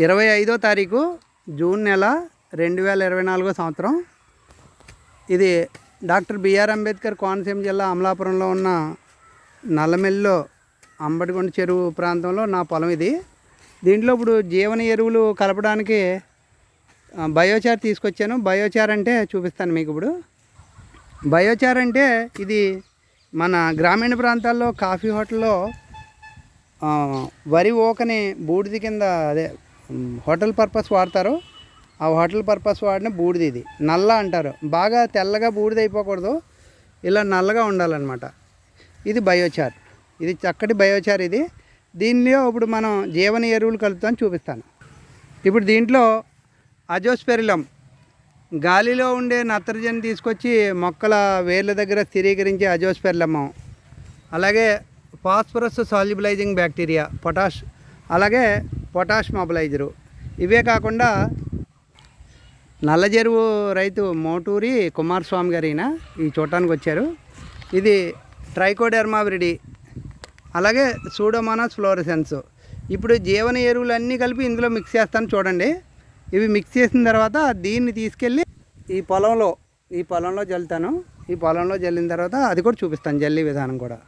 ఇరవై ఐదో తారీఖు జూన్ నెల రెండు వేల ఇరవై నాలుగో సంవత్సరం. ఇది డాక్టర్ బిఆర్ అంబేద్కర్ కోనసీమ జిల్లా అమలాపురంలో ఉన్న నల్లమెల్లిలో అంబడిగొండ చెరువు ప్రాంతంలో నా పొలం ఇది. దీంట్లో ఇప్పుడు జీవన ఎరువులు కలపడానికి బయోచార్ తీసుకొచ్చాను. బయోచార్ అంటే చూపిస్తాను మీకు ఇప్పుడు. బయోచార్ అంటే ఇది మన గ్రామీణ ప్రాంతాల్లో కాఫీ హోటల్లో వరి ఓకని బూడిద కింద అదే హోటల్ పర్పస్ వాడతారు. ఆ హోటల్ పర్పస్ వాడిన బూడిద ఇది. నల్ల అంటారు. బాగా తెల్లగా బూడిద అయిపోకూడదు. ఇలా నల్లగా ఉండాలన్నమాట. ఇది బయోచార్. ఇది చక్కటి బయోచార్ ఇది. దీనిలో ఇప్పుడు మనం జీవన ఎరువులు కలుపుతాను చూపిస్తాను. ఇప్పుడు దీంట్లో అజోస్పెరిలం. గాలిలో ఉండే నత్రజని తీసుకొచ్చి మొక్కల వేర్ల దగ్గర స్థిరీకరించే అజోస్పెరిలమం. అలాగే ఫాస్ఫరస్ సాల్యుబలైజింగ్ బ్యాక్టీరియా పొటాష్ అలాగే పొటాష్ మొబలైజరు. ఇవే కాకుండా నల్ల చెరువు రైతు మోటూరి కుమారస్వామి గారు ఈ చూడటానికి వచ్చారు. ఇది ట్రైకోడెర్మావిరిడి అలాగే సూడోమోనాస్ ఫ్లోరసెన్స్. ఇప్పుడు జీవన ఎరువులు అన్నీ కలిపి ఇందులో మిక్స్ చేస్తాను చూడండి. ఇవి మిక్స్ చేసిన తర్వాత దీన్ని తీసుకెళ్ళి ఈ పొలంలో ఈ పొలంలో జల్లుతాను. ఈ పొలంలో జల్లిన తర్వాత అది కూడా చూపిస్తాను జల్లి విధానం కూడా.